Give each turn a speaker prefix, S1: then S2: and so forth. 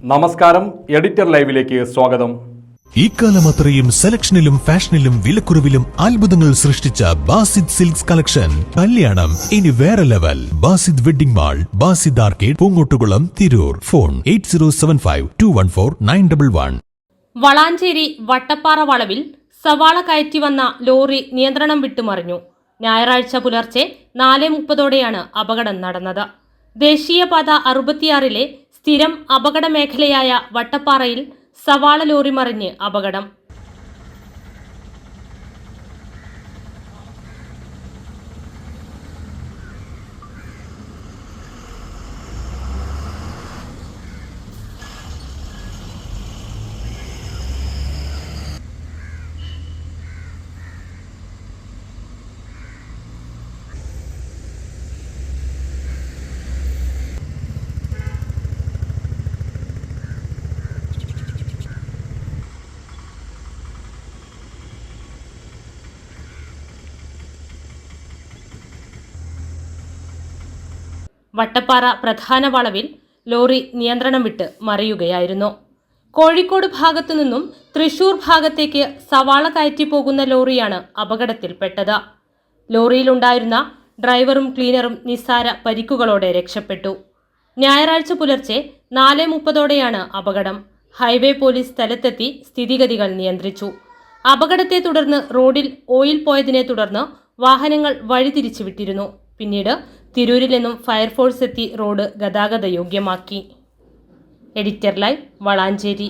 S1: നമസ്കാരം എഡിറ്റർ ലൈവിലേക്ക് സ്വാഗതം.
S2: ഇക്കാലം അത്രയും സെലക്ഷനിലും ഫാഷനിലും വിലക്കുറവിലും അത്ഭുതങ്ങൾ സൃഷ്ടിച്ച ബാസിദ് സിൽക്സ് കളക്ഷൻ. കല്യാണം ഇനി വേറെ level. Basid wedding mall Basid arcade Poongottukulam Tirur. Phone eight zero seven five two one four nine double one.
S3: Valanchery Vattappara വളവിൽ സവാള കയറ്റി വന്ന ലോറി നിയന്ത്രണം വിട്ടുമറിഞ്ഞു. ഞായറാഴ്ച പുലർച്ചെ നാല് മുപ്പതോടെയാണ് അപകടം നടന്നത്. ദേശീയപാത അറുപത്തിയാറിലെ സ്ഥിരം അപകട മേഖലയായ വട്ടപ്പാറയിൽ സവാള ലോറി മറിഞ്ഞ് അപകടം. വട്ടപ്പാറ പ്രധാന വളവിൽ ലോറി നിയന്ത്രണം വിട്ട് മറിയുകയായിരുന്നു. കോഴിക്കോട് ഭാഗത്തു നിന്നും തൃശൂർ ഭാഗത്തേക്ക് സവാള കയറ്റി പോകുന്ന ലോറിയാണ് അപകടത്തിൽപ്പെട്ടത്. ലോറിയിലുണ്ടായിരുന്ന ഡ്രൈവറും ക്ലീനറും നിസ്സാര പരിക്കുകളോടെ രക്ഷപ്പെട്ടു. ഞായറാഴ്ച പുലർച്ചെ നാല് മുപ്പതോടെയാണ് അപകടം. ഹൈവേ പോലീസ് സ്ഥലത്തെത്തി സ്ഥിതിഗതികൾ നിയന്ത്രിച്ചു. അപകടത്തെ തുടർന്ന് റോഡിൽ ഓയിൽ പോയതിനെ തുടർന്ന് വാഹനങ്ങൾ വഴിതിരിച്ചു വിട്ടിരുന്നു പിന്നീട് തിരൂരിൽ നിന്നും ഫയർഫോഴ്സ് എത്തി റോഡ് ഗതാഗത യോഗ്യമാക്കി എഡിറ്റർ ലൈവ് വളാഞ്ചേരി.